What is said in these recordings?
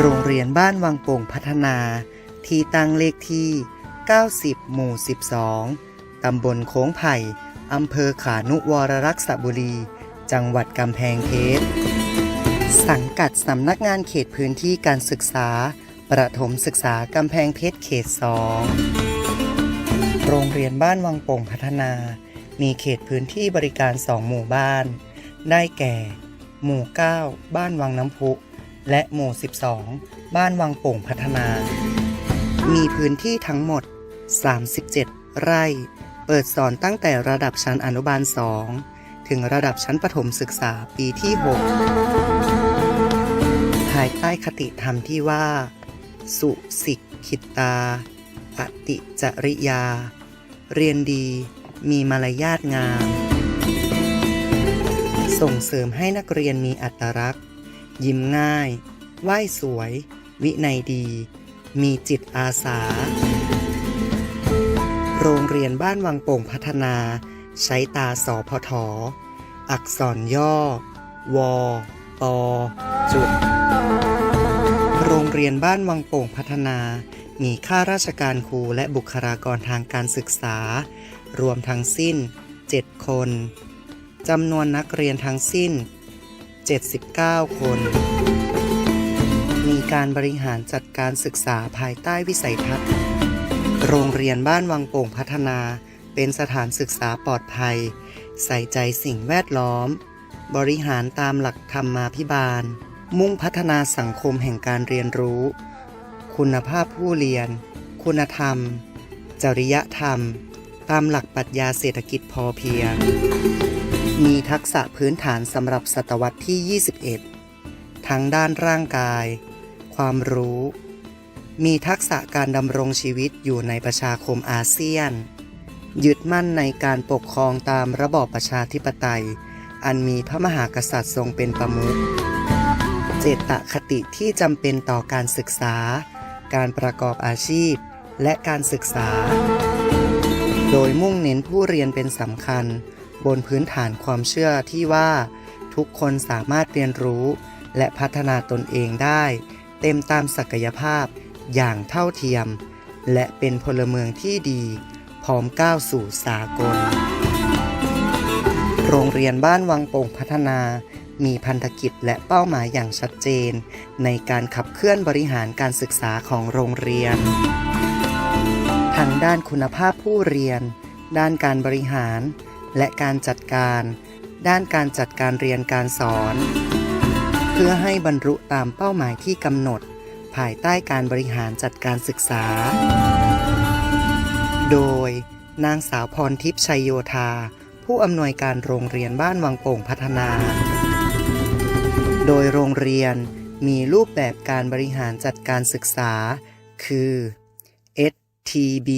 โรงเรียนบ้านวังโป่งพัฒนา ที่ตั้งเลขที่ 90 หมู่ 12 ตำบลโค้งไผ่ อำเภอขานุวรรักษบุรี จังหวัดกำแพงเพชร สังกัดสำนักงานเขตพื้นที่การศึกษา ประถมศึกษากำแพงเพชรเขต 2 โรงเรียนบ้านวังโป่งพัฒนา มีเขตพื้นที่บริการ 2 หมู่บ้าน ได้แก่ หมู่ 9 บ้านวังน้ำพุ และหมู่ 12 บ้านวังโป่งพัฒนา มีพื้นที่ทั้งหมด 37 ไร่ เปิดสอนตั้งแต่ระดับชั้นอนุบาล 2 ถึงระดับชั้นประถมศึกษาปีที่ 6 ภายใต้คติธรรมที่ว่า สุสิกขิตาปฏิจริยา เรียนดี มีมารยาทงาม ส่งเสริมให้นักเรียนมีอัตลักษณ์ ยิ้มง่าย ไหว้สวย วินัยดี มีจิตอาสา โรงเรียนบ้านวังโป่งพัฒนา ใช้ตาสอพทออักษรย่อวปจุด โรงเรียนบ้านวังโป่งพัฒนา มีข้าราชการครูและบุคลากรทางการศึกษา รวมทั้งสิ้น 7 คนจำนวนนักเรียนทั้งสิ้น 79 คน มีการบริหารจัดการศึกษาภายใต้วิสัยทัศน์ โรงเรียนบ้านวังโป่งพัฒนา เป็นสถานศึกษาปลอดภัย ใส่ใจสิ่งแวดล้อม บริหารตามหลักธรรมาภิบาล มุ่งพัฒนาสังคมแห่งการเรียนรู้ คุณภาพผู้เรียน คุณธรรม จริยธรรม ตามหลักปรัชญาเศรษฐกิจพอเพียง มีทักษะพื้นฐานสำหรับศตวรรษที่ 21 ทั้งด้านร่างกาย ความรู้ มีทักษะการดำรงชีวิตอยู่ในประชาคมอาเซียน ยึดมั่นในการปกครองตามระบอบประชาธิปไตย อันมีพระมหากษัตริย์ทรงเป็นประมุข เจตคติที่จำเป็นต่อการศึกษา การประกอบอาชีพ และการศึกษา โดยมุ่งเน้นผู้เรียนเป็นสำคัญ บนพื้นฐานความเชื่อที่ว่าทุกคนสามารถเรียนรู้ และพัฒนาตนเองได้ เต็มตามศักยภาพอย่างเท่าเทียม และเป็นพลเมืองที่ดี พร้อมก้าวสู่สากล โรงเรียนบ้านวังโป่งพัฒนา มีพันธกิจและเป้าหมายอย่างชัดเจน ในการขับเคลื่อนบริหารการศึกษาของโรงเรียนทั้งด้านคุณภาพผู้เรียน ด้านการบริหาร และการจัดการ ด้านการจัดการเรียนการสอน เพื่อให้บรรลุตามเป้าหมายที่กำหนด ภายใต้การบริหารจัดการศึกษา โดย นางสาวพรทิพย์ชัยโยธา ผู้อำนวยการโรงเรียนบ้านวังโป่งพัฒนา โดยโรงเรียนมีรูปแบบการบริหารจัดการศึกษา คือ STB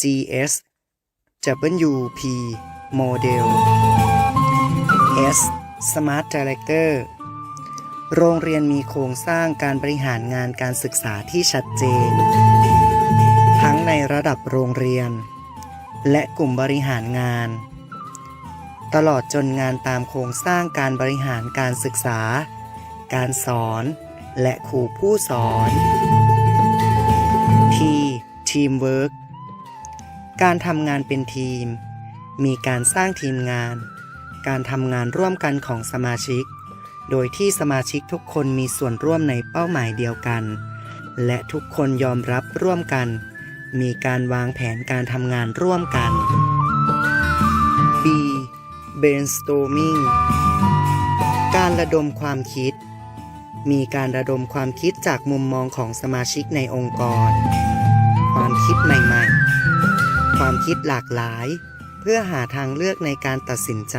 GS WP Model S Smart Director โรงเรียนมีโครงสร้างการบริหารงานการศึกษาที่ชัดเจน ทั้งในระดับโรงเรียน และกลุ่มบริหารงาน ตลอดจนงานตามโครงสร้างการบริหารการศึกษา การสอน และครูผู้สอน T Teamwork การทำงานเป็นทีม มีการสร้างทีมงาน การทำงานร่วมกันของสมาชิก โดยที่สมาชิกทุกคนมีส่วนร่วมในเป้าหมายเดียวกัน และทุกคนยอมรับร่วมกัน มีการวางแผนการทำงานร่วมกัน B brainstorming การระดมความคิด มีการระดมความคิดจากมุมมองของสมาชิกในองค์กร ความคิดใหม่ๆ ความคิดหลากหลาย พื่อหาทางเลือกในการตัดสินใจ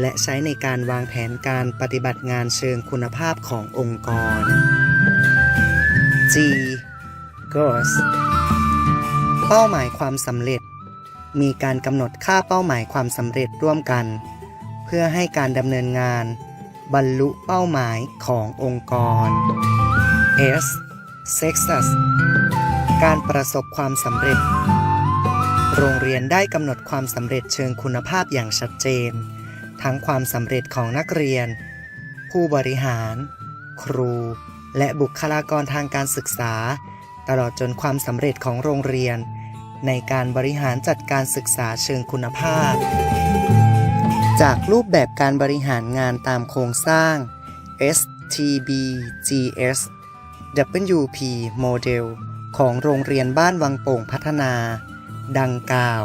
และใช้ในการวางแผนการปฏิบัติงานเชิงคุณภาพขององค์กร G goals เป้าหมายความสำเร็จ มีการกำหนดค่าเป้าหมายความสำเร็จร่วมกัน เพื่อให้การดำเนินงาน บรรลุเป้าหมายขององค์กร S success การประสบความสำเร็จ โรงเรียนได้กำหนดความสำเร็จเชิงคุณภาพอย่างชัดเจน ทั้งความสำเร็จของนักเรียน ผู้บริหาร ครู และบุคลากรทางการศึกษา ตลอดจนความสำเร็จของโรงเรียน ในการบริหารจัดการศึกษาเชิงคุณภาพ จากรูปแบบการบริหารงานตามโครงสร้าง STBGS WP Model ของโรงเรียนบ้านวังโป่งพัฒนา ดังกล่าว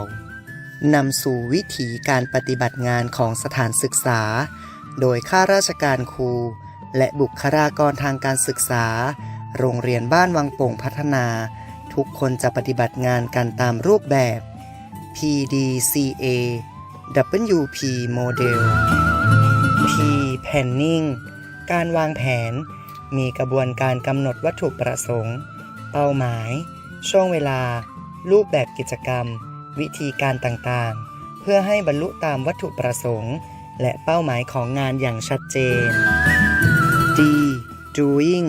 นำสู่วิถีการปฏิบัติงานของสถานศึกษา โดยข้าราชการครู และบุคลากรทางการศึกษา โรงเรียนบ้านวังโป่งพัฒนา ทุกคนจะปฏิบัติงานกันตามรูปแบบ PDCA WP Model P Planning การวางแผน มีกระบวนการกำหนดวัตถุประสงค์ เป้าหมาย ช่วงเวลา รูปแบบกิจกรรม วิธีการต่างๆ เพื่อให้บรรลุตามวัตถุประสงค์ และเป้าหมายของงานอย่างชัดเจน D doing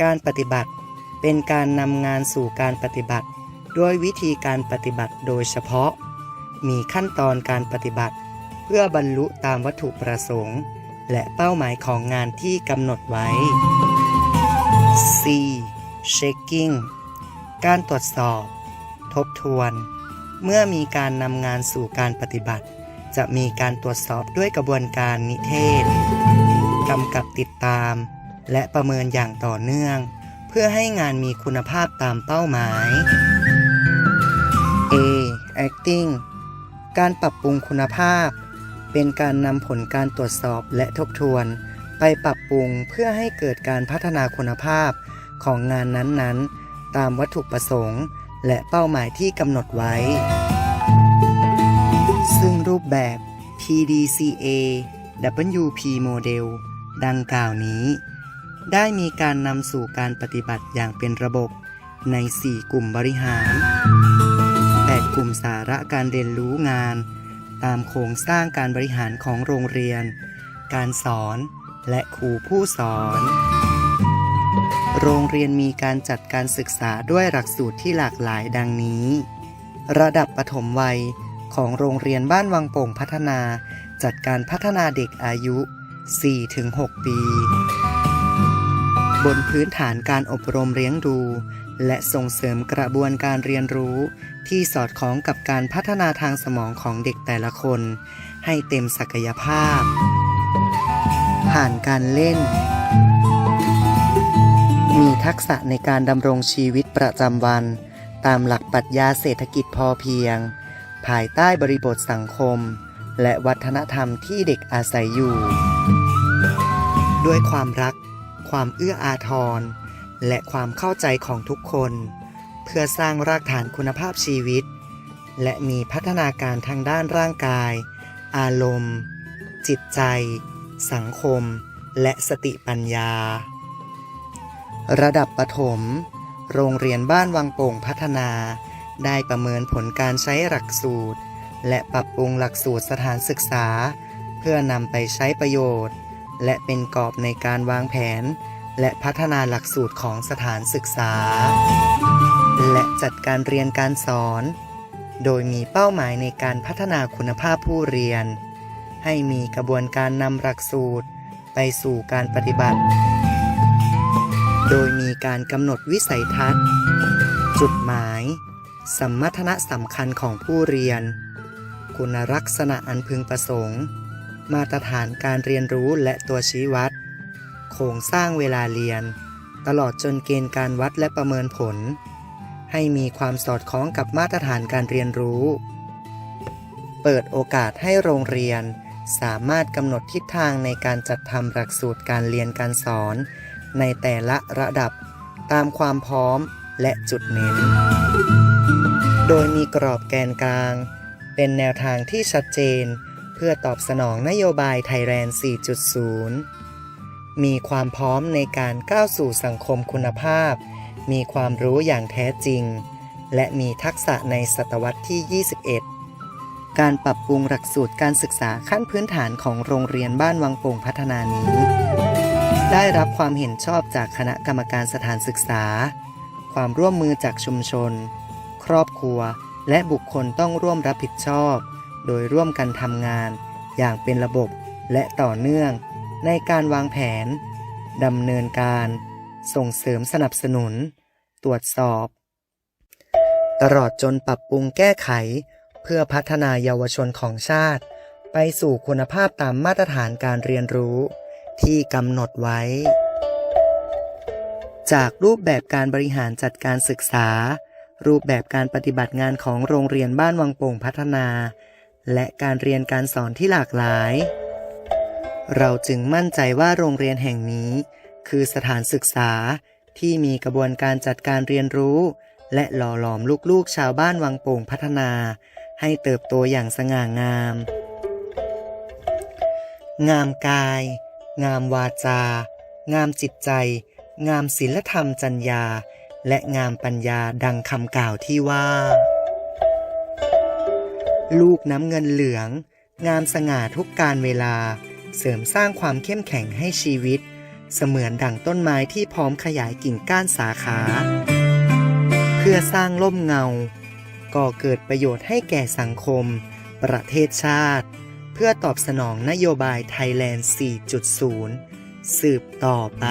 การปฏิบัติ เป็นการนำงานสู่การปฏิบัติ ด้วยวิธีการปฏิบัติโดยเฉพาะ มีขั้นตอนการปฏิบัติ เพื่อบรรลุตามวัตถุประสงค์ และเป้าหมายของงานที่กำหนดไว้ C checking การตรวจสอบ ทบทวน เมื่อมีการนำงานสู่การปฏิบัติ จะมีการตรวจสอบด้วยกระบวนการนิเทศกำกับติดตาม และประเมินอย่างต่อเนื่อง เพื่อให้งานมีคุณภาพตามเป้าหมาย A acting การปรับปรุงคุณภาพ เป็นการนำผลการตรวจสอบและทบทวน ไปปรับปรุงเพื่อให้เกิดการพัฒนาคุณภาพของงานนั้นๆ ตามวัตถุประสงค์ และเป้าหมายที่กำหนดไว้ ซึ่งรูปแบบ PDCA WP Model ดังกล่าวนี้ ได้มีการนำสู่การปฏิบัติอย่างเป็นระบบใน 4 กลุ่มบริหาร 8 กลุ่มสาระการเรียนรู้งาน ตามโครงสร้างการบริหารของโรงเรียน การสอน และครูผู้สอน โรงเรียนมีการจัดการศึกษาด้วยหลักสูตรที่หลากหลายดังนี้ ระดับปฐมวัยของโรงเรียนบ้านวังโป่งพัฒนา จัดการพัฒนาเด็กอายุ 4-6 ปี บนพื้นฐานการอบรมเลี้ยงดู และส่งเสริมกระบวนการเรียนรู้ ที่สอดคล้องกับการพัฒนาทางสมองของเด็กแต่ละคน ให้เต็มศักยภาพ ผ่านการเล่น มีทักษะในการดำรงชีวิตประจำวัน ตามหลักปรัชญาเศรษฐกิจพอเพียง ภายใต้บริบทสังคม และวัฒนธรรมที่เด็กอาศัยอยู่ ด้วยความรัก ความเอื้ออาทร และความเข้าใจของทุกคน เพื่อสร้างรากฐานคุณภาพชีวิต และมีพัฒนาการทางด้านร่างกาย อารมณ์ จิตใจ สังคม และสติปัญญา ระดับประถม โรงเรียนบ้านวังโป่งพัฒนา ได้ประเมินผลการใช้หลักสูตร และปรับปรุงหลักสูตรสถานศึกษา เพื่อนำไปใช้ประโยชน์ และเป็นกรอบในการวางแผน และพัฒนาหลักสูตรของสถานศึกษา และจัดการเรียนการสอน โดยมีเป้าหมายในการพัฒนาคุณภาพผู้เรียน ให้มีกระบวนการนำหลักสูตร ไปสู่การปฏิบัติ โดยมีการกำหนดวิสัยทัศน์ จุดหมาย สมมัทนะสำคัญของผู้เรียน คุณลักษณะอันพึงประสงค์ มาตรฐานการเรียนรู้และตัวชี้วัด โครงสร้างเวลาเรียน ตลอดจนเกณฑ์การวัดและประเมินผล ให้มีความสอดคล้องกับมาตรฐานการเรียนรู้ เปิดโอกาสให้โรงเรียนสามารถกำหนดทิศทางในการจัดทำหลักสูตรการเรียนการสอน ในแต่ละระดับตามความพร้อมและจุดเน้น โดยมีกรอบแกนกลาง เป็นแนวทางที่ชัดเจน เพื่อตอบสนองนโยบายไทยแลนด์ 4.0 มีความพร้อมในการก้าวสู่สังคมคุณภาพ มีความรู้อย่างแท้จริง และมีทักษะในศตวรรษที่ 21การปรับปรุงหลักสูตรการศึกษาขั้นพื้นฐานของโรงเรียนบ้านวังโป่งพัฒนานี้ ได้รับความเห็นชอบจากคณะกรรมการสถานศึกษา ความร่วมมือจากชุมชน ครอบครัว และบุคคลต้องร่วมรับผิดชอบ โดยร่วมกันทำงาน อย่างเป็นระบบและต่อเนื่อง ในการวางแผนดำเนินการ ส่งเสริมสนับสนุน ตรวจสอบ ตลอดจนปรับปรุงแก้ไข เพื่อพัฒนาเยาวชนของชาติ ไปสู่คุณภาพตามมาตรฐานการเรียนรู้ ที่กำหนดไว้ จากรูปแบบการบริหารจัดการศึกษา รูปแบบการปฏิบัติงานของโรงเรียนบ้านวังโป่งพัฒนา และการเรียนการสอนที่หลากหลาย เราจึงมั่นใจว่าโรงเรียนแห่งนี้ คือสถานศึกษาที่มีกระบวนการจัดการเรียนรู้ และหล่อหลอมลูกๆชาวบ้านวังโป่งพัฒนา ให้เติบโตอย่างสง่างาม งามกาย งามวาจา งามจิตใจ งามศีลธรรมจัญญา และงามปัญญาดังคำกล่าวที่ว่า ลูกน้ำเงินเหลือง งามสง่าทุกการเวลา เสริมสร้างความเข้มแข็งให้ชีวิต เสมือนดั่งต้นไม้ที่พร้อมขยายกิ่งก้านสาขา เพื่อสร้างร่มเงาก่อเกิดประโยชน์ให้แก่สังคม ประเทศชาติ พื่อตอบสนองนโยบายไทยแลนด์ 4.0 สืบต่อไป